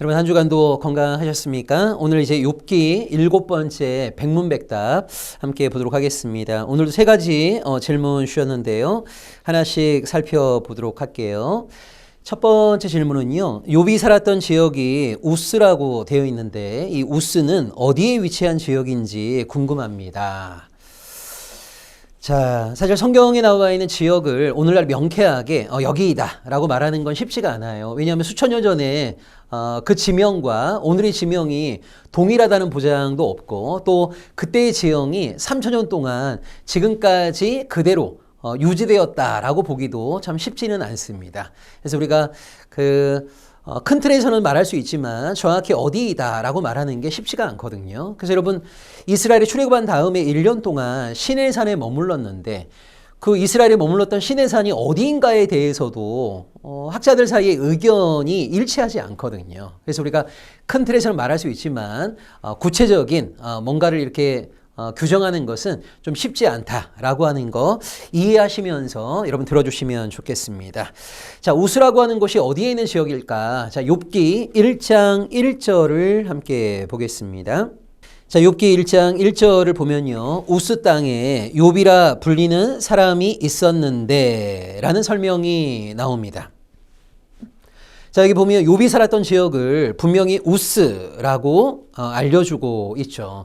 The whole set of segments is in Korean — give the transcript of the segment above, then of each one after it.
여러분 한 주간도 건강하셨습니까? 오늘 이제 욥기 일곱 번째 백문백답 함께 보도록 하겠습니다. 오늘도 세 가지 어, 질문 주셨는데요. 하나씩 살펴보도록 할게요. 첫 번째 질문은요. 욥이 살았던 지역이 우스라고 되어 있는데 이 우스는 어디에 위치한 지역인지 궁금합니다. 자, 사실 성경에 나와 있는 지역을 오늘날 명쾌하게 어, 여기이다라고 말하는 건 쉽지가 않아요. 왜냐하면 수천 년 전에 어, 그 지명과 오늘의 지명이 동일하다는 보장도 없고 또 그때의 지형이 3천 년 동안 지금까지 그대로 어, 유지되었다라고 보기도 참 쉽지는 않습니다. 그래서 우리가 그 어, 큰 틀에서는 말할 수 있지만 정확히 어디이다라고 말하는 게 쉽지가 않거든요. 그래서 여러분 이스라엘이 출애굽한 다음에 1년 동안 시내산에 머물렀는데 그 이스라엘에 머물렀던 시내산이 어디인가에 대해서도 어, 학자들 사이의 의견이 일치하지 않거든요. 그래서 우리가 큰 틀에서는 말할 수 있지만 어, 구체적인 어, 뭔가를 이렇게 어, 규정하는 것은 좀 쉽지 않다라고 하는 거 이해하시면서 여러분 들어주시면 좋겠습니다. 자, 우스라고 하는 곳이 어디에 있는 지역일까? 자, 욥기 1장 1절을 함께 보겠습니다. 자, 욥기 1장 1절을 보면요. 우스 땅에 욥이라 불리는 사람이 있었는데 라는 설명이 나옵니다. 자, 여기 보면 욥이 살았던 지역을 분명히 우스라고 어, 알려주고 있죠.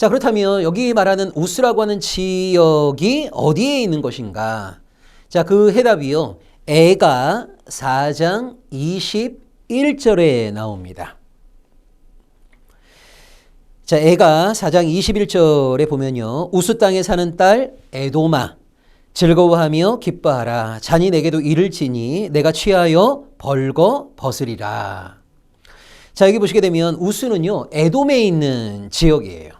자, 그렇다면 여기 말하는 우스라고 하는 지역이 어디에 있는 것인가? 자, 그 해답이요. 애가 4장 21절에 나옵니다. 자, 애가 4장 21절에 보면요. 우스 땅에 사는 딸 에도마 즐거워하며 기뻐하라. 잔이 내게도 이를 지니 내가 취하여 벌거 벗으리라. 자, 여기 보시게 되면 우스는요. 에돔에 있는 지역이에요.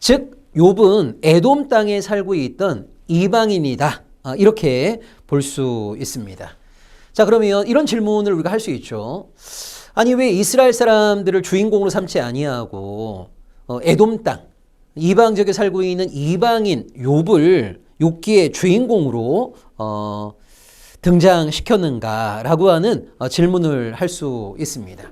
즉 욥은 에돔 땅에 살고 있던 이방인이다. 아, 이렇게 볼 수 있습니다. 자, 그러면 이런 질문을 우리가 할 수 있죠. 아니 왜 이스라엘 사람들을 주인공으로 삼지 아니하고 어, 에돔 땅 이방 지역에 살고 있는 이방인 욥을 욥기의 주인공으로 어, 등장시켰는가라고 하는 어, 질문을 할 수 있습니다.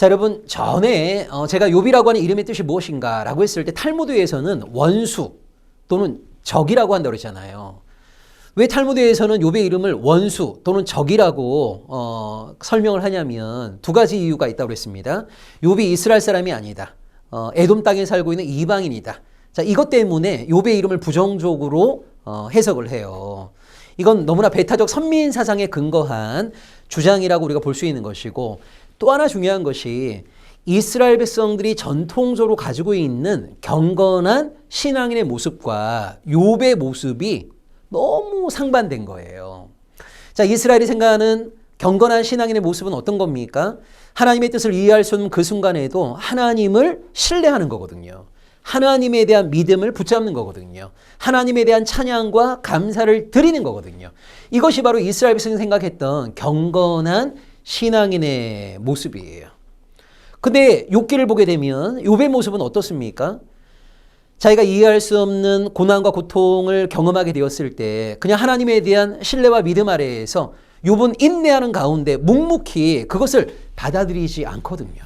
자, 여러분 전에 어, 제가 욥이라고 하는 이름의 뜻이 무엇인가 라고 했을 때 탈무드에서는 원수 또는 적이라고 한다고 그랬잖아요. 왜 탈무드에서는 욥의 이름을 원수 또는 적이라고 어, 설명을 하냐면 두 가지 이유가 있다고 그랬습니다. 욥이 이스라엘 사람이 아니다. 어, 에돔 땅에 살고 있는 이방인이다. 자, 이것 때문에 욥의 이름을 부정적으로 어, 해석을 해요. 이건 너무나 배타적 선민 사상에 근거한 주장이라고 우리가 볼 수 있는 것이고 또 하나 중요한 것이 이스라엘 백성들이 전통적으로 가지고 있는 경건한 신앙인의 모습과 욥의 모습이 너무 상반된 거예요. 자, 이스라엘이 생각하는 경건한 신앙인의 모습은 어떤 겁니까? 하나님의 뜻을 이해할 수 없는 그 순간에도 하나님을 신뢰하는 거거든요. 하나님에 대한 믿음을 붙잡는 거거든요. 하나님에 대한 찬양과 감사를 드리는 거거든요. 이것이 바로 이스라엘 백성이 생각했던 경건한 신앙인의 모습이에요. 근데 욥기를 보게 되면 욥의 모습은 어떻습니까? 자기가 이해할 수 없는 고난과 고통을 경험하게 되었을 때 그냥 하나님에 대한 신뢰와 믿음 아래에서 욥은 인내하는 가운데 묵묵히 그것을 받아들이지 않거든요.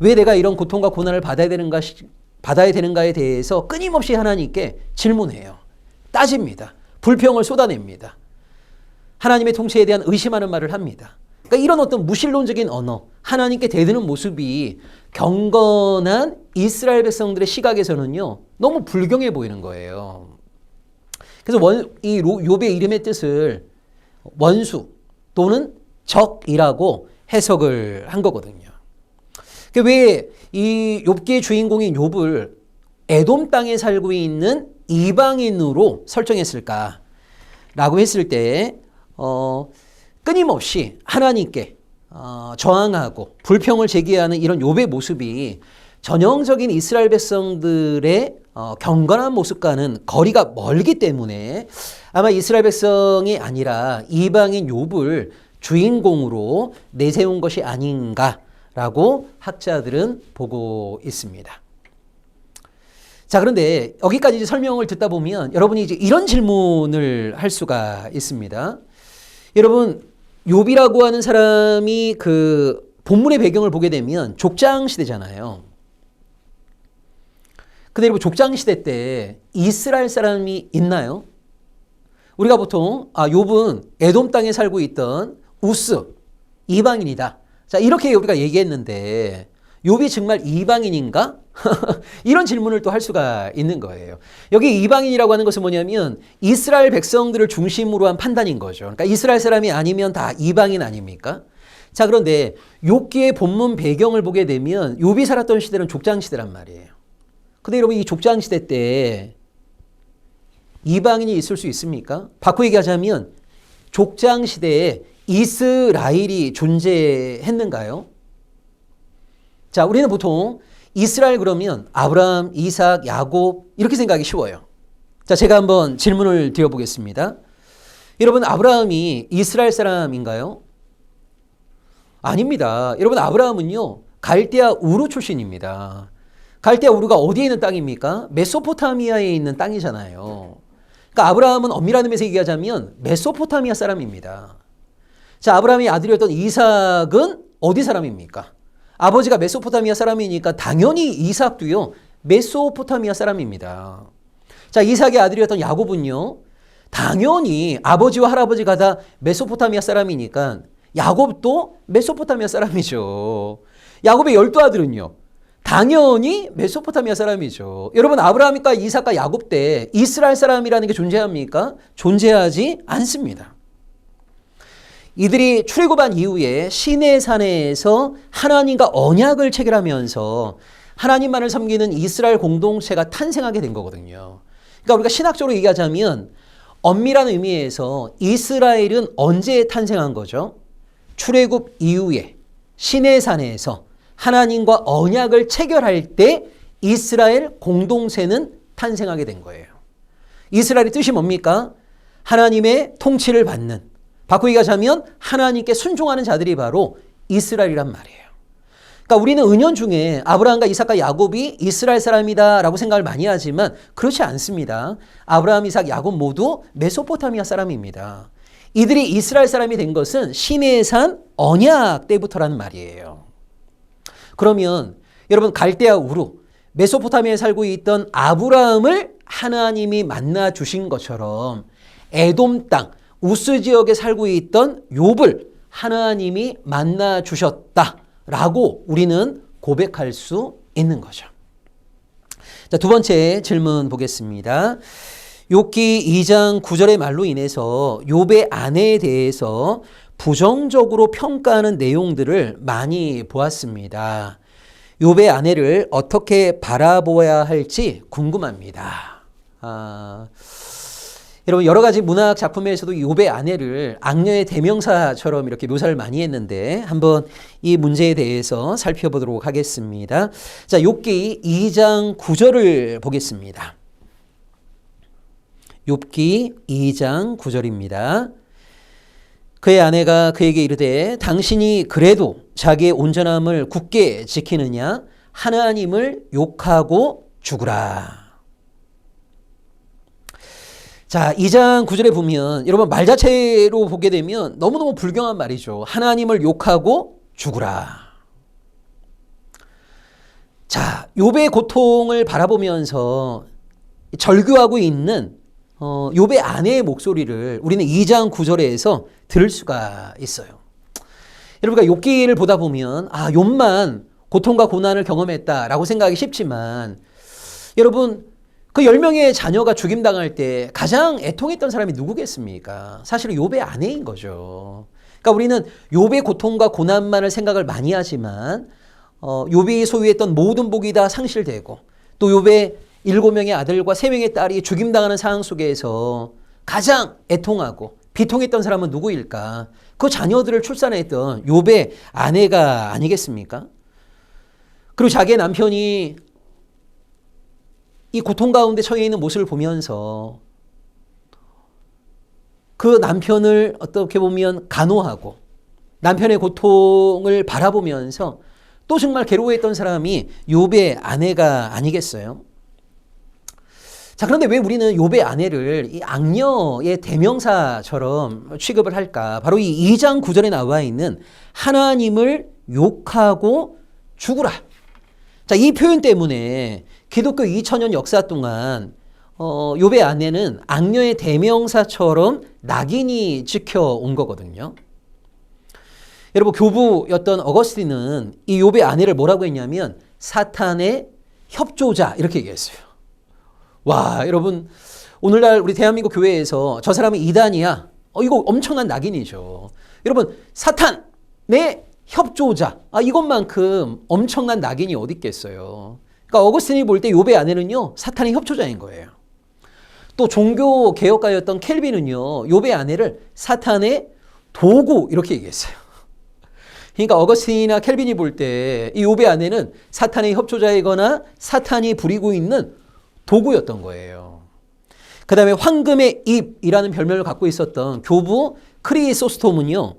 왜 내가 이런 고통과 고난을 받아야 되는가 받아야 되는가에 대해서 끊임없이 하나님께 질문해요. 따집니다. 불평을 쏟아냅니다. 하나님의 통치에 대한 의심하는 말을 합니다. 그러니까 이런 어떤 무신론적인 언어, 하나님께 대드는 모습이 경건한 이스라엘 백성들의 시각에서는요, 너무 불경해 보이는 거예요. 그래서 원, 이 욥의 이름의 뜻을 원수 또는 적이라고 해석을 한 거거든요. 왜이 욥기의 주인공인 욥을 에돔 땅에 살고 있는 이방인으로 설정했을까? 라고 했을 때, 어, 끊임없이 하나님께 어, 저항하고 불평을 제기하는 이런 욥의 모습이 전형적인 이스라엘 백성들의 어, 경건한 모습과는 거리가 멀기 때문에 아마 이스라엘 백성이 아니라 이방인 욥을 주인공으로 내세운 것이 아닌가라고 학자들은 보고 있습니다. 자, 그런데 여기까지 설명을 듣다 보면 여러분이 이제 이런 질문을 할 수가 있습니다. 여러분, 욥이라고 하는 사람이 그 본문의 배경을 보게 되면 족장 시대잖아요. 근데 여러분 족장 시대 때 이스라엘 사람이 있나요? 우리가 보통 아 욥은 에돔 땅에 살고 있던 우스 이방인이다. 자 이렇게 우리가 얘기했는데 욥이 정말 이방인인가? 이런 질문을 또 할 수가 있는 거예요. 여기 이방인이라고 하는 것은 뭐냐면 이스라엘 백성들을 중심으로 한 판단인 거죠. 그러니까 이스라엘 사람이 아니면 다 이방인 아닙니까? 자 그런데 욥기의 본문 배경을 보게 되면 욥이 살았던 시대는 족장 시대란 말이에요. 근데 여러분 이 족장 시대 때 이방인이 있을 수 있습니까? 바꿔 얘기하자면 족장 시대에 이스라엘이 존재했는가요? 자, 우리는 보통 이스라엘 그러면 아브라함, 이삭, 야곱 이렇게 생각하기 쉬워요. 자, 제가 한번 질문을 드려 보겠습니다. 여러분 아브라함이 이스라엘 사람인가요? 아닙니다. 여러분 아브라함은요 갈대아 우르 출신입니다. 갈대아 우르가 어디에 있는 땅입니까? 메소포타미아에 있는 땅이잖아요. 그러니까 아브라함은 엄밀한 의미에서 얘기하자면 메소포타미아 사람입니다. 자, 아브라함의 아들이었던 이삭은 어디 사람입니까? 아버지가 메소포타미아 사람이니까 당연히 이삭도요 메소포타미아 사람입니다. 자, 이삭의 아들이었던 야곱은요 당연히 아버지와 할아버지가 다 메소포타미아 사람이니까 야곱도 메소포타미아 사람이죠. 야곱의 열두 아들은요. 당연히 메소포타미아 사람이죠. 여러분 아브라함과 이삭과 야곱 때 이스라엘 사람이라는 게 존재합니까? 존재하지 않습니다. 이들이 출애굽한 이후에 시내 산에서 하나님과 언약을 체결하면서 하나님만을 섬기는 이스라엘 공동체가 탄생하게 된 거거든요. 그러니까 우리가 신학적으로 얘기하자면 엄밀한 의미에서 이스라엘은 언제 탄생한 거죠? 출애굽 이후에 시내 산에서 하나님과 언약을 체결할 때 이스라엘 공동체는 탄생하게 된 거예요. 이스라엘의 뜻이 뭡니까? 하나님의 통치를 받는 바꾸기 가 자면 하나님께 순종하는 자들이 바로 이스라엘이란 말이에요. 그러니까 우리는 은연 중에 아브라함과 이삭과 야곱이 이스라엘 사람이다라고 생각을 많이 하지만 그렇지 않습니다. 아브라함, 이삭, 야곱 모두 메소포타미아 사람입니다. 이들이 이스라엘 사람이 된 것은 시내의 산 언약 때부터라는 말이에요. 그러면 여러분 갈대아 우루 메소포타미아에 살고 있던 아브라함을 하나님이 만나 주신 것처럼 에돔 땅 우스 지역에 살고 있던 욥을 하나님이 만나 주셨다라고 우리는 고백할 수 있는 거죠. 자, 두 번째 질문 보겠습니다. 욥기 2장 9절의 말로 인해서 욥의 아내에 대해서 부정적으로 평가하는 내용들을 많이 보았습니다. 욥의 아내를 어떻게 바라보아야 할지 궁금합니다. 아, 여러분 여러 가지 문학 작품에서도 욥의 아내를 악녀의 대명사처럼 이렇게 묘사를 많이 했는데 한번 이 문제에 대해서 살펴보도록 하겠습니다. 자, 욥기 2장 9절을 보겠습니다. 욥기 2장 9절입니다. 그의 아내가 그에게 이르되 당신이 그래도 자기의 온전함을 굳게 지키느냐 하나님을 욕하고 죽으라. 자, 2장 9절에 보면 여러분 말 자체로 보게 되면 너무너무 불경한 말이죠. 하나님을 욕하고 죽으라. 자, 욥의 고통을 바라보면서 절규하고 있는 어, 욥의 아내의 목소리를 우리는 2장 9절에서 들을 수가 있어요. 여러분가 욥기를 보다 보면 아, 욥만 고통과 고난을 경험했다라고 생각하기 쉽지만 여러분 그 10명의 자녀가 죽임당할 때 가장 애통했던 사람이 누구겠습니까? 사실은 욥의 아내인 거죠. 그러니까 우리는 욥의 고통과 고난만을 생각을 많이 하지만 어, 욥이 소유했던 모든 복이 다 상실되고 또 욥의 일곱 명의 아들과 세 명의 딸이 죽임당하는 상황 속에서 가장 애통하고 비통했던 사람은 누구일까? 그 자녀들을 출산했던 욥의 아내가 아니겠습니까? 그리고 자기의 남편이 이 고통 가운데 처해 있는 모습을 보면서 그 남편을 어떻게 보면 간호하고 남편의 고통을 바라보면서 또 정말 괴로워했던 사람이 욥의 아내가 아니겠어요? 자, 그런데 왜 우리는 욥의 아내를 이 악녀의 대명사처럼 취급을 할까? 바로 이 2장 9절에 나와 있는 하나님을 욕하고 죽으라. 자, 이 표현 때문에 기독교 2000년 역사 동안 어, 욥의 아내는 악녀의 대명사처럼 낙인이 찍혀 온 거거든요. 여러분 교부였던 어거스틴은 이 욥의 아내를 뭐라고 했냐면 사탄의 협조자 이렇게 얘기했어요. 와, 여러분 오늘날 우리 대한민국 교회에서 저 사람은 이단이야. 어, 이거 엄청난 낙인이죠. 여러분 사탄의 협조자. 아, 이것만큼 엄청난 낙인이 어디 있겠어요. 그러니까 어거스틴이 볼 때 욥의 아내는요 사탄의 협조자인 거예요. 또 종교 개혁가였던 켈빈은요 욥의 아내를 사탄의 도구 이렇게 얘기했어요. 그러니까 어거스틴이나 켈빈이 볼 때 이 욥의 아내는 사탄의 협조자이거나 사탄이 부리고 있는 도구였던 거예요. 그 다음에 황금의 입이라는 별명을 갖고 있었던 교부 크리소스톰은요.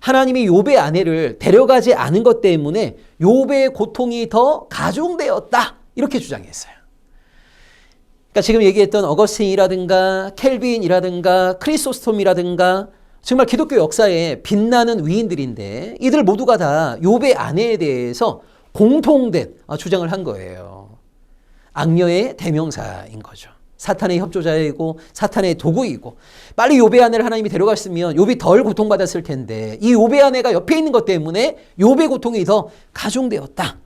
하나님이 욥의 아내를 데려가지 않은 것 때문에 욥의 고통이 더 가중되었다. 이렇게 주장했어요. 그러니까 지금 얘기했던 어거스틴이라든가 켈빈이라든가 크리소스톰이라든가 정말 기독교 역사에 빛나는 위인들인데 이들 모두가 다 욥의 아내에 대해서 공통된 주장을 한 거예요. 악녀의 대명사인 거죠. 사탄의 협조자이고 사탄의 도구이고 빨리 욥의 아내를 하나님이 데려갔으면 욥이 덜 고통받았을 텐데 이 욥의 아내가 옆에 있는 것 때문에 욥의 고통이 더 가중되었다.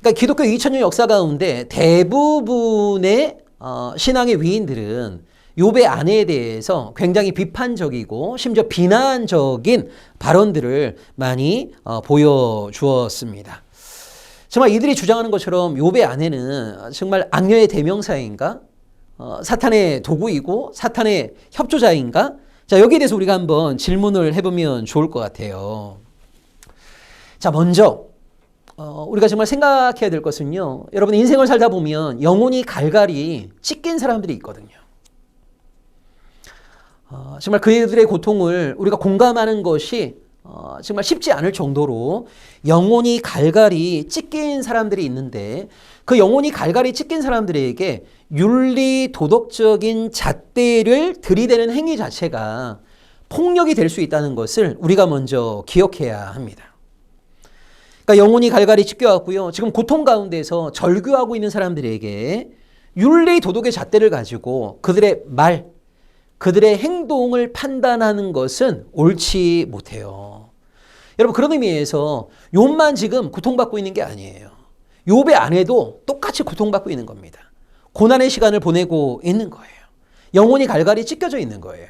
그러니까 기독교 2000년 역사 가운데 대부분의 어, 신앙의 위인들은 욥의 아내에 대해서 굉장히 비판적이고 심지어 비난적인 발언들을 많이 어, 보여주었습니다. 정말 이들이 주장하는 것처럼 욥의 아내는 정말 악녀의 대명사인가? 어, 사탄의 도구이고 사탄의 협조자인가? 자, 여기에 대해서 우리가 한번 질문을 해보면 좋을 것 같아요. 자, 먼저 어, 우리가 정말 생각해야 될 것은요. 여러분 인생을 살다 보면 영혼이 갈갈이 찢긴 사람들이 있거든요. 어, 정말 그들의 고통을 우리가 공감하는 것이 어, 정말 쉽지 않을 정도로 영혼이 갈갈이 찢긴 사람들이 있는데 그 영혼이 갈갈이 찢긴 사람들에게 윤리 도덕적인 잣대를 들이대는 행위 자체가 폭력이 될 수 있다는 것을 우리가 먼저 기억해야 합니다. 그러니까 영혼이 갈갈이 찢겨왔고요. 지금 고통 가운데서 절규하고 있는 사람들에게 윤리 도덕의 잣대를 가지고 그들의 말, 그들의 행동을 판단하는 것은 옳지 못해요. 여러분 그런 의미에서 욥만 지금 고통받고 있는 게 아니에요. 욥의 아내도 똑같이 고통받고 있는 겁니다. 고난의 시간을 보내고 있는 거예요. 영혼이 갈갈이 찢겨져 있는 거예요.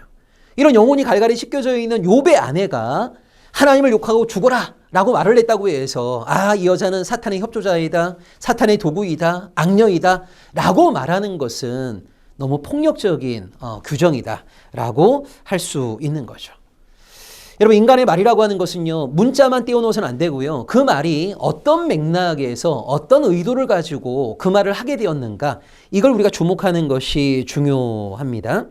이런 영혼이 갈갈이 찢겨져 있는 욥의 아내가 하나님을 욕하고 죽어라 라고 말을 했다고 해서 아, 이 여자는 사탄의 협조자이다. 사탄의 도구이다. 악녀이다. 라고 말하는 것은 너무 폭력적인 어, 규정이다라고 할 수 있는 거죠. 여러분 인간의 말이라고 하는 것은요 문자만 띄워놓으면 안 되고요 그 말이 어떤 맥락에서 어떤 의도를 가지고 그 말을 하게 되었는가 이걸 우리가 주목하는 것이 중요합니다.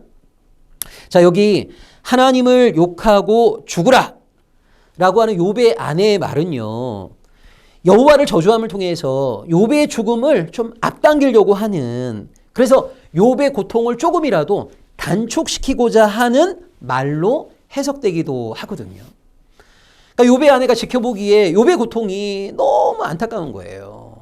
자 여기 하나님을 욕하고 죽으라 라고 하는 욥의 아내의 말은요 여호와를 저주함을 통해서 욥의 죽음을 좀 앞당기려고 하는 그래서 욥의 고통을 조금이라도 단축시키고자 하는 말로 해석되기도 하거든요. 그러니까 욥의 아내가 지켜보기에 욥의 고통이 너무 안타까운 거예요.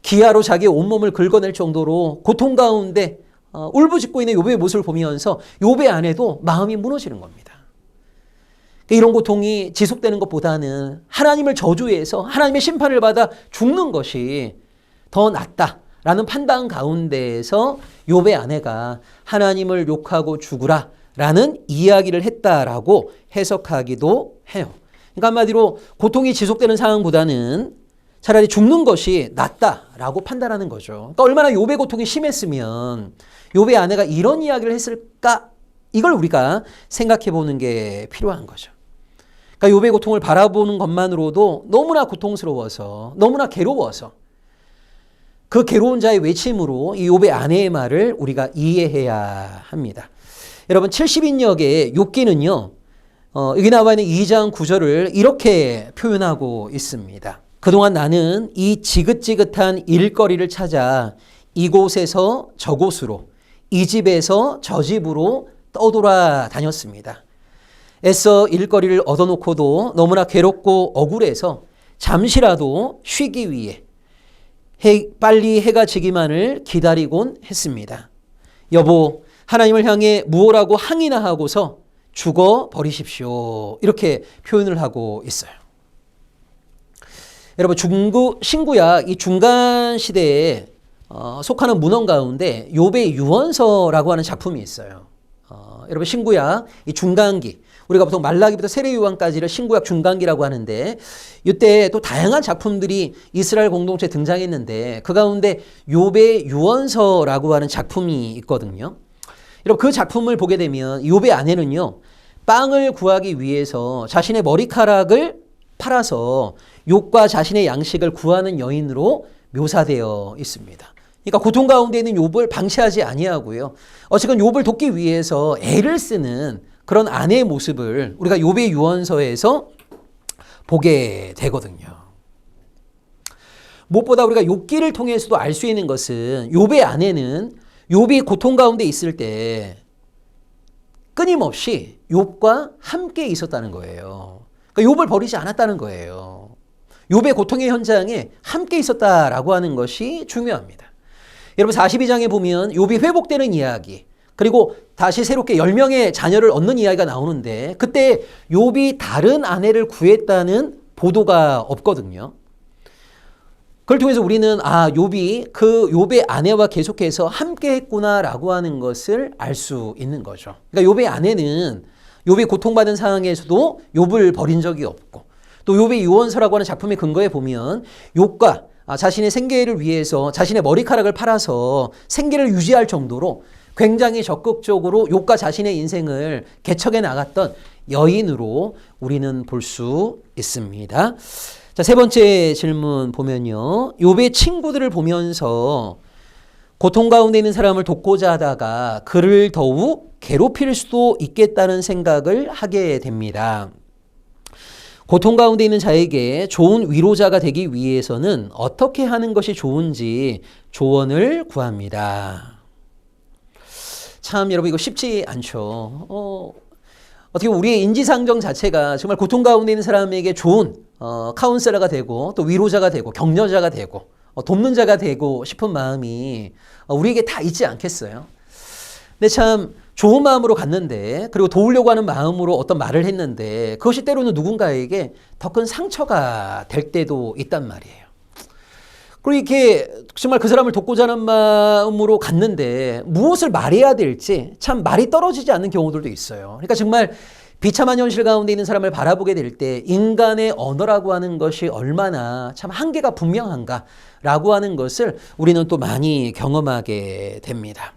기아로 자기의 온몸을 긁어낼 정도로 고통 가운데 어, 울부짖고 있는 욥의 모습을 보면서 욥의 아내도 마음이 무너지는 겁니다. 그러니까 이런 고통이 지속되는 것보다는 하나님을 저주해서 하나님의 심판을 받아 죽는 것이 더 낫다. 라는 판단 가운데에서 욥의 아내가 하나님을 욕하고 죽으라 라는 이야기를 했다라고 해석하기도 해요. 그러니까 한마디로 고통이 지속되는 상황보다는 차라리 죽는 것이 낫다라고 판단하는 거죠. 그러니까 얼마나 욥의 고통이 심했으면 욥의 아내가 이런 이야기를 했을까? 이걸 우리가 생각해 보는 게 필요한 거죠. 그러니까 욥의 고통을 바라보는 것만으로도 너무나 고통스러워서 너무나 괴로워서 그 괴로운 자의 외침으로 이 욥의 아내의 말을 우리가 이해해야 합니다. 여러분 70인역의 욥기는요. 어, 여기 나와 있는 2장 9절을 이렇게 표현하고 있습니다. 그동안 나는 이 지긋지긋한 일거리를 찾아 이곳에서 저곳으로 이 집에서 저 집으로 떠돌아 다녔습니다. 애써 일거리를 얻어놓고도 너무나 괴롭고 억울해서 잠시라도 쉬기 위해 해, 빨리 해가 지기만을 기다리곤 했습니다. 여보, 하나님을 향해 무엇라고 항의나 하고서 죽어 버리십시오. 이렇게 표현을 하고 있어요. 여러분 중구 신구약 이 중간 시대에 어, 속하는 문헌 가운데 요배 유언서라고 하는 작품이 있어요. 어, 여러분 신구약 이 중간기 우리가 보통 말라기부터 세례요한까지를 신구약 중간기라고 하는데 이때 또 다양한 작품들이 이스라엘 공동체에 등장했는데 그 가운데 요배 유언서라고 하는 작품이 있거든요. 여러분 그 작품을 보게 되면 요배 안에는요 빵을 구하기 위해서 자신의 머리카락을 팔아서 욕과 자신의 양식을 구하는 여인으로 묘사되어 있습니다. 그러니까 고통 가운데 있는 욥을 방치하지 아니하고요. 어쨌건 욥을 돕기 위해서 애를 쓰는 그런 아내의 모습을 우리가 욥의 유언서에서 보게 되거든요. 무엇보다 우리가 욥기를 통해서도 알 수 있는 것은 욥의 아내는 욥이 고통 가운데 있을 때 끊임없이 욥과 함께 있었다는 거예요. 그러니까 욥을 버리지 않았다는 거예요. 욥의 고통의 현장에 함께 있었다라고 하는 것이 중요합니다. 여러분 42장에 보면 욥이 회복되는 이야기 그리고 다시 새롭게 10명의 자녀를 얻는 이야기가 나오는데 그때 욥이 다른 아내를 구했다는 보도가 없거든요. 그걸 통해서 우리는 아 욥이 그 욥의 아내와 계속해서 함께 했구나라고 하는 것을 알 수 있는 거죠. 그러니까 욥의 아내는 욥이 고통받은 상황에서도 욥을 버린 적이 없고 또 욥의 유언서라고 하는 작품의 근거에 보면 욥과 아, 자신의 생계를 위해서 자신의 머리카락을 팔아서 생계를 유지할 정도로 굉장히 적극적으로 욥과 자신의 인생을 개척해 나갔던 여인으로 우리는 볼 수 있습니다. 자, 세 번째 질문 보면요. 욥의 친구들을 보면서 고통 가운데 있는 사람을 돕고자 하다가 그를 더욱 괴롭힐 수도 있겠다는 생각을 하게 됩니다. 고통 가운데 있는 자에게 좋은 위로자가 되기 위해서는 어떻게 하는 것이 좋은지 조언을 구합니다. 참 여러분 이거 쉽지 않죠. 어, 어떻게 우리의 인지상정 자체가 정말 고통 가운데 있는 사람에게 좋은 어, 카운셀러가 되고 또 위로자가 되고 격려자가 되고 어, 돕는 자가 되고 싶은 마음이 어, 우리에게 다 있지 않겠어요? 근데 참 좋은 마음으로 갔는데 그리고 도우려고 하는 마음으로 어떤 말을 했는데 그것이 때로는 누군가에게 더 큰 상처가 될 때도 있단 말이에요. 그리고 이렇게 정말 그 사람을 돕고자 하는 마음으로 갔는데 무엇을 말해야 될지 참 말이 떨어지지 않는 경우들도 있어요. 그러니까 정말 비참한 현실 가운데 있는 사람을 바라보게 될 때 인간의 언어라고 하는 것이 얼마나 참 한계가 분명한가라고 하는 것을 우리는 또 많이 경험하게 됩니다.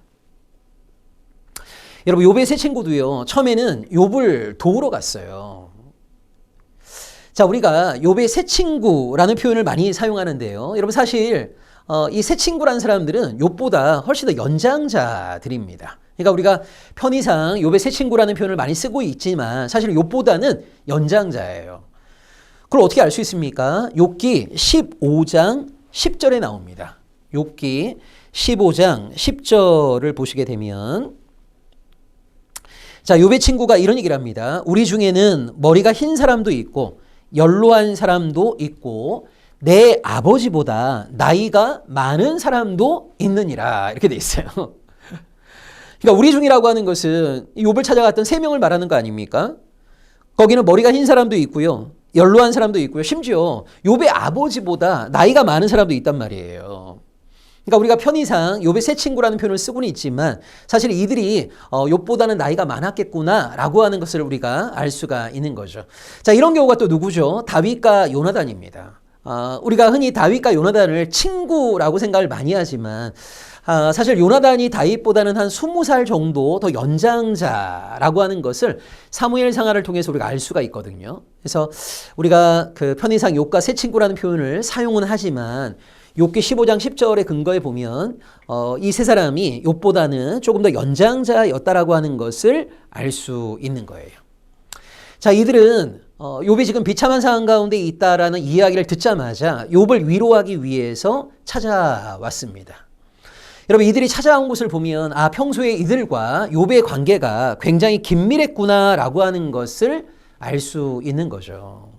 여러분 욥의 세 친구도요. 처음에는 욥을 도우러 갔어요. 자, 우리가 욥의 새 친구라는 표현을 많이 사용하는데요. 여러분 사실 어, 이 새 친구라는 사람들은 욥보다 훨씬 더 연장자들입니다. 그러니까 우리가 편의상 욥의 새 친구라는 표현을 많이 쓰고 있지만 사실 욥보다는 연장자예요. 그걸 어떻게 알 수 있습니까? 욥기 15장 10절에 나옵니다. 욥기 15장 10절을 보시게 되면 자, 욥의 친구가 이런 얘기를 합니다. 우리 중에는 머리가 흰 사람도 있고 연로한 사람도 있고 내 아버지보다 나이가 많은 사람도 있느니라. 이렇게 돼 있어요. 그러니까 우리 중이라고 하는 것은 욥을 찾아갔던 세 명을 말하는 거 아닙니까? 거기는 머리가 흰 사람도 있고요. 연로한 사람도 있고요. 심지어 욥의 아버지보다 나이가 많은 사람도 있단 말이에요. 그러니까 우리가 편의상 욥의 새 친구라는 표현을 쓰고는 있지만 사실 이들이 어, 욥보다는 나이가 많았겠구나라고 하는 것을 우리가 알 수가 있는 거죠. 자 이런 경우가 또 누구죠? 다윗과 요나단입니다. 어, 우리가 흔히 다윗과 요나단을 친구라고 생각을 많이 하지만 아, 사실 요나단이 다윗보다는 한 20살 정도 더 연장자라고 하는 것을 사무엘 상하를 통해서 우리가 알 수가 있거든요. 그래서 우리가 그 편의상 욥과 새 친구라는 표현을 사용은 하지만 욥기 15장 10절의 근거에 보면 어, 이 세 사람이 욥보다는 조금 더 연장자였다라고 하는 것을 알 수 있는 거예요. 자, 이들은 어, 욥이 지금 비참한 상황 가운데 있다라는 이야기를 듣자마자 욥을 위로하기 위해서 찾아왔습니다. 여러분 이들이 찾아온 곳을 보면 아 평소에 이들과 욥의 관계가 굉장히 긴밀했구나라고 하는 것을 알 수 있는 거죠.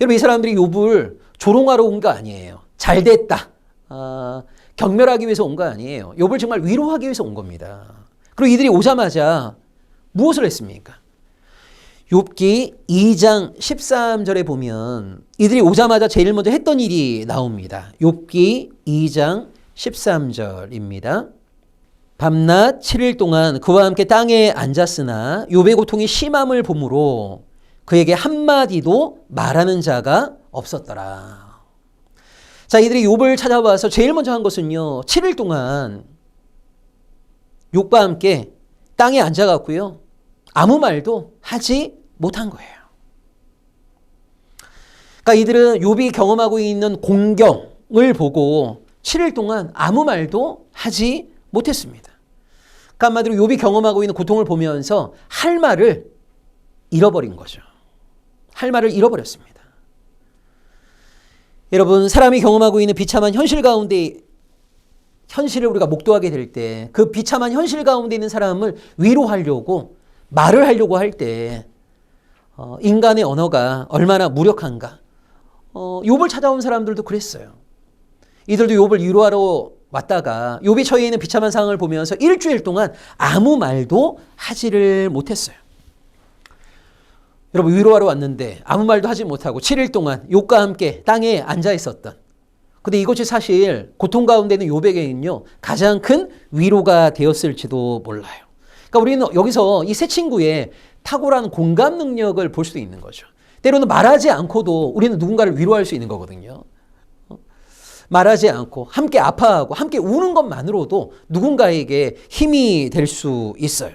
여러분 이 사람들이 욥을 조롱하러 온 거 아니에요. 잘 됐다. 아, 경멸하기 위해서 온 거 아니에요. 욥을 정말 위로하기 위해서 온 겁니다. 그리고 이들이 오자마자 무엇을 했습니까? 욥기 2장 13절에 보면 이들이 오자마자 제일 먼저 했던 일이 나옵니다. 욥기 2장 13절입니다. 밤낮 7일 동안 그와 함께 땅에 앉았으나 욥의 고통이 심함을 보므로 그에게 한마디도 말하는 자가 없었더라. 자, 이들이 욥을 찾아와서 제일 먼저 한 것은요. 7일 동안 욥과 함께 땅에 앉아 갔고요. 아무 말도 하지 못한 거예요. 그러니까 이들은 욥이 경험하고 있는 공경을 보고 7일 동안 아무 말도 하지 못했습니다. 그러니까 한마디로 욥이 경험하고 있는 고통을 보면서 할 말을 잃어버린 거죠. 할 말을 잃어버렸습니다. 여러분, 사람이 경험하고 있는 비참한 현실 가운데 현실을 우리가 목도하게 될 때 그 비참한 현실 가운데 있는 사람을 위로하려고 말을 하려고 할때 어, 인간의 언어가 얼마나 무력한가. 어, 욥을 찾아온 사람들도 그랬어요. 이들도 욥을 위로하러 왔다가 욥이 처해 있는 비참한 상황을 보면서 일주일 동안 아무 말도 하지를 못했어요. 여러분 위로하러 왔는데 아무 말도 하지 못하고 7일 동안 욥과 함께 땅에 앉아 있었던 근데 이것이 사실 고통 가운데 있는 욥에게는요 가장 큰 위로가 되었을지도 몰라요. 그러니까 우리는 여기서 이 세 친구의 탁월한 공감 능력을 볼 수도 있는 거죠. 때로는 말하지 않고도 우리는 누군가를 위로할 수 있는 거거든요. 어? 말하지 않고 함께 아파하고 함께 우는 것만으로도 누군가에게 힘이 될 수 있어요.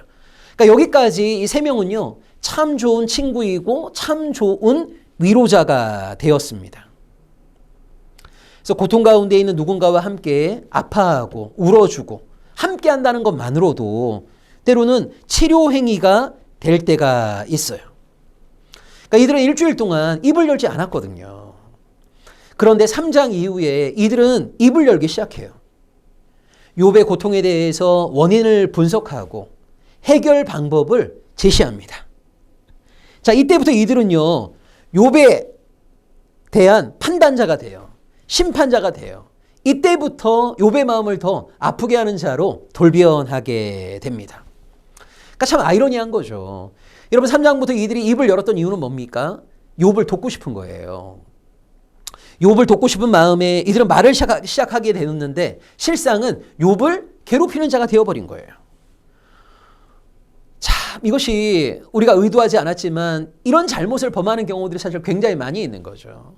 그러니까 여기까지 이 세 명은요 참 좋은 친구이고 참 좋은 위로자가 되었습니다. 그래서 고통 가운데 있는 누군가와 함께 아파하고 울어주고 함께 한다는 것만으로도 때로는 치료 행위가 될 때가 있어요. 그러니까 이들은 일주일 동안 입을 열지 않았거든요. 그런데 3장 이후에 이들은 입을 열기 시작해요. 욥의 고통에 대해서 원인을 분석하고 해결 방법을 제시합니다. 자, 이때부터 이들은요. 욥에 대한 판단자가 돼요. 심판자가 돼요. 이때부터 욥의 마음을 더 아프게 하는 자로 돌변하게 됩니다. 그러니까 참 아이러니한 거죠. 여러분 3장부터 이들이 입을 열었던 이유는 뭡니까? 욥을 돕고 싶은 거예요. 욥을 돕고 싶은 마음에 이들은 말을 시작하게 되었는데 실상은 욥을 괴롭히는 자가 되어버린 거예요. 참 이것이 우리가 의도하지 않았지만 이런 잘못을 범하는 경우들이 사실 굉장히 많이 있는 거죠.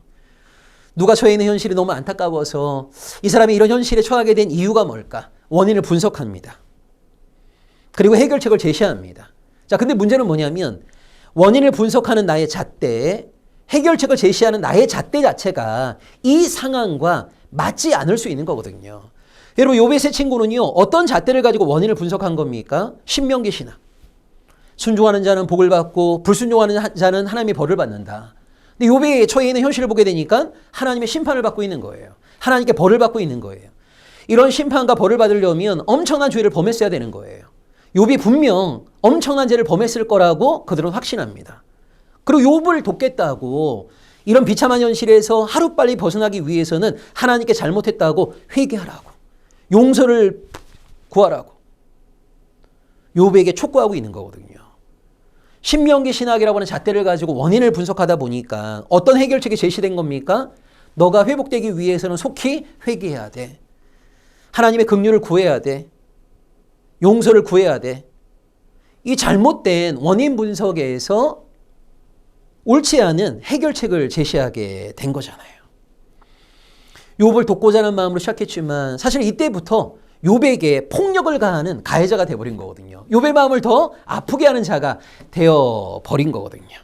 누가 처해 있는 현실이 너무 안타까워서 이 사람이 이런 현실에 처하게 된 이유가 뭘까? 원인을 분석합니다. 그리고 해결책을 제시합니다. 자, 근데 문제는 뭐냐면 원인을 분석하는 나의 잣대, 해결책을 제시하는 나의 잣대 자체가 이 상황과 맞지 않을 수 있는 거거든요. 여러분, 요배 세 친구는요, 어떤 잣대를 가지고 원인을 분석한 겁니까? 신명기 신학. 순종하는 자는 복을 받고 불순종하는 자는 하나님의 벌을 받는다. 근데 욥이 처해 있는 현실을 보게 되니까 하나님의 심판을 받고 있는 거예요. 하나님께 벌을 받고 있는 거예요. 이런 심판과 벌을 받으려면 엄청난 죄를 범했어야 되는 거예요. 욥이 분명 엄청난 죄를 범했을 거라고 그들은 확신합니다. 그리고 욥을 돕겠다고 이런 비참한 현실에서 하루빨리 벗어나기 위해서는 하나님께 잘못했다고 회개하라고 용서를 구하라고 욥에게 촉구하고 있는 거거든요. 신명기 신학이라고 하는 잣대를 가지고 원인을 분석하다 보니까 어떤 해결책이 제시된 겁니까? 너가 회복되기 위해서는 속히 회개해야 돼. 하나님의 긍휼을 구해야 돼. 용서를 구해야 돼. 이 잘못된 원인 분석에서 옳지 않은 해결책을 제시하게 된 거잖아요. 욥을 돕고자 하는 마음으로 시작했지만 사실 이때부터 욥에게 폭력을 가하는 가해자가 되어버린 거거든요. 욥의 마음을 더 아프게 하는 자가 되어버린 거거든요.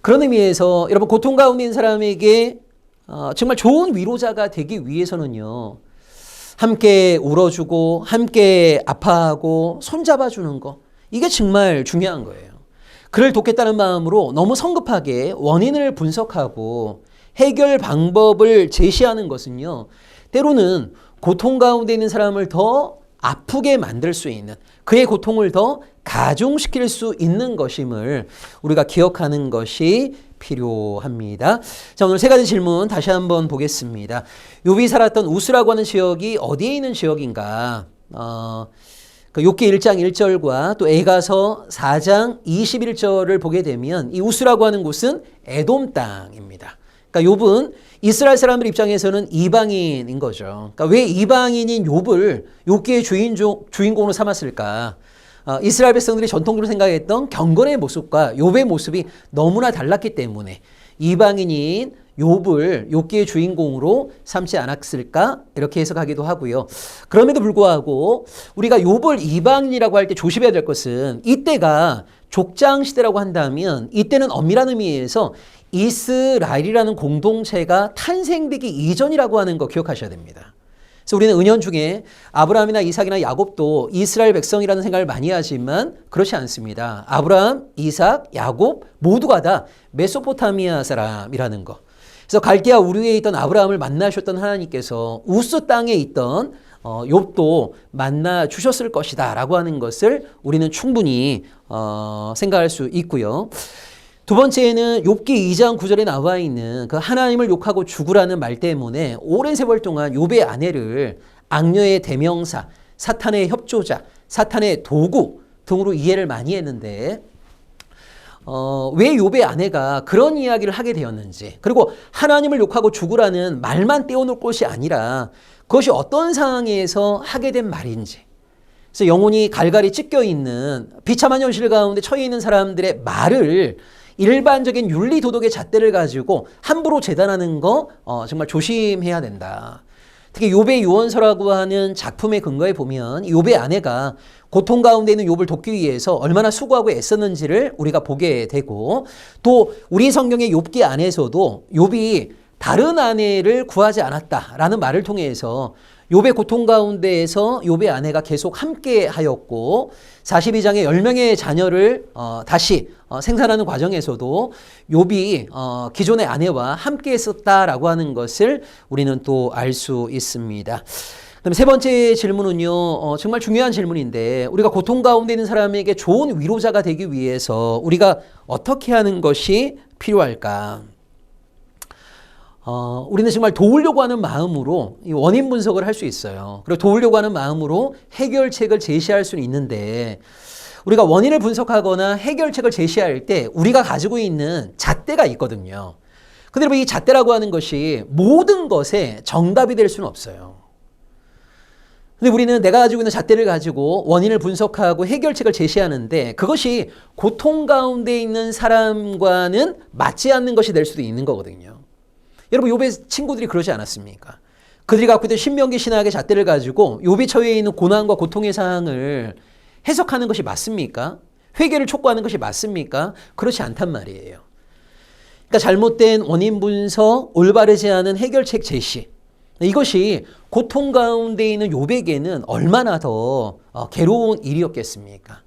그런 의미에서 여러분 고통 가운데 있는 사람에게 어, 정말 좋은 위로자가 되기 위해서는요. 함께 울어주고 함께 아파하고 손잡아주는 거 이게 정말 중요한 거예요. 그를 돕겠다는 마음으로 너무 성급하게 원인을 분석하고 해결 방법을 제시하는 것은요. 때로는 고통 가운데 있는 사람을 더 아프게 만들 수 있는 그의 고통을 더 가중시킬 수 있는 것임을 우리가 기억하는 것이 필요합니다. 자, 오늘 세 가지 질문 다시 한번 보겠습니다. 욥이 살았던 우스라고 하는 지역이 어디에 있는 지역인가? 어, 그 욥기 1장 1절과 또 에가서 4장 21절을 보게 되면 이 우스라고 하는 곳은 에돔 땅입니다. 그러니까 욥은 이스라엘 사람들 입장에서는 이방인인 거죠. 그러니까 왜 이방인인 욥을 욥기의 주인 주인공으로 삼았을까? 어, 이스라엘 백성들이 전통적으로 생각했던 경건의 모습과 욥의 모습이 너무나 달랐기 때문에 이방인인 욥을 욥기의 주인공으로 삼지 않았을까 이렇게 해석하기도 하고요. 그럼에도 불구하고 우리가 욥을 이방인이라고 할 때 조심해야 될 것은 이때가 족장 시대라고 한다면 이때는 엄밀한 의미에서 이스라엘이라는 공동체가 탄생되기 이전이라고 하는 거 기억하셔야 됩니다. 그래서 우리는 은연 중에 아브라함이나 이삭이나 야곱도 이스라엘 백성이라는 생각을 많이 하지만 그렇지 않습니다. 아브라함, 이삭, 야곱 모두가 다 메소포타미아 사람이라는 거. 그래서 갈대아 우르에 있던 아브라함을 만나셨던 하나님께서 우스 땅에 있던 어, 욥도 만나 주셨을 것이다라고 하는 것을 우리는 충분히 어, 생각할 수 있고요. 두 번째는 욥기 2장 9절에 나와 있는 그 하나님을 욕하고 죽으라는 말 때문에 오랜 세월 동안 욥의 아내를 악녀의 대명사, 사탄의 협조자, 사탄의 도구 등으로 이해를 많이 했는데 어, 왜 욥의 아내가 그런 이야기를 하게 되었는지 그리고 하나님을 욕하고 죽으라는 말만 떼어놓을 것이 아니라 그것이 어떤 상황에서 하게 된 말인지 그래서 영혼이 갈갈이 찢겨 있는 비참한 현실 가운데 처해 있는 사람들의 말을 일반적인 윤리 도덕의 잣대를 가지고 함부로 재단하는 거 어, 정말 조심해야 된다. 특히 욥의 유언서라고 하는 작품의 근거에 보면 욥의 아내가 고통 가운데 있는 욥을 돕기 위해서 얼마나 수고하고 애썼는지를 우리가 보게 되고 또 우리 성경의 욥기 안에서도 욥이 다른 아내를 구하지 않았다라는 말을 통해서 욥의 고통 가운데에서 욥의 아내가 계속 함께 하였고 42장의 10명의 자녀를 어, 다시 어, 생산하는 과정에서도 욥이 어, 기존의 아내와 함께 했었다라고 하는 것을 우리는 또 알 수 있습니다. 그다음에 세 번째 질문은요, 어, 정말 중요한 질문인데 우리가 고통 가운데 있는 사람에게 좋은 위로자가 되기 위해서 우리가 어떻게 하는 것이 필요할까? 어, 우리는 정말 도우려고 하는 마음으로 원인 분석을 할 수 있어요. 그리고 도우려고 하는 마음으로 해결책을 제시할 수는 있는데 우리가 원인을 분석하거나 해결책을 제시할 때 우리가 가지고 있는 잣대가 있거든요. 근데 여러분 이 잣대라고 하는 것이 모든 것에 정답이 될 수는 없어요. 근데 우리는 내가 가지고 있는 잣대를 가지고 원인을 분석하고 해결책을 제시하는데 그것이 고통 가운데 있는 사람과는 맞지 않는 것이 될 수도 있는 거거든요. 여러분 욥의 친구들이 그러지 않았습니까? 그들이 갖고 있던 신명기 신학의 잣대를 가지고 욥이 처해 있는 고난과 고통의 상황을 해석하는 것이 맞습니까? 회개를 촉구하는 것이 맞습니까? 그렇지 않단 말이에요. 그러니까 잘못된 원인 분석, 올바르지 않은 해결책 제시. 이것이 고통 가운데 있는 욥에게는 얼마나 더 어, 괴로운 일이었겠습니까?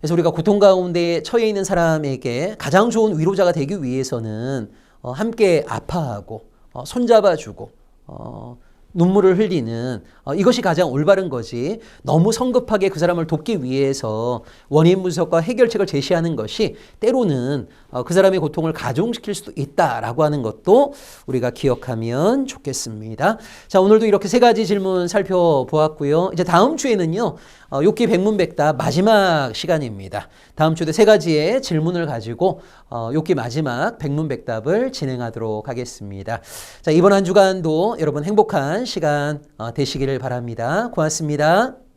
그래서 우리가 고통 가운데 처해 있는 사람에게 가장 좋은 위로자가 되기 위해서는 어, 함께 아파하고 어, 손잡아주고 어, 눈물을 흘리는 어, 이것이 가장 올바른 거지. 너무 성급하게 그 사람을 돕기 위해서 원인 분석과 해결책을 제시하는 것이 때로는 어, 그 사람의 고통을 가중시킬 수도 있다라고 하는 것도 우리가 기억하면 좋겠습니다. 자, 오늘도 이렇게 세 가지 질문 살펴보았고요. 이제 다음 주에는요. 어, 욥기 백문백답 마지막 시간입니다. 다음 주에 세 가지의 질문을 가지고 어, 욥기 마지막 백문백답을 진행하도록 하겠습니다. 자, 이번 한 주간도 여러분 행복한 시간 어, 되시기를 바랍니다. 고맙습니다.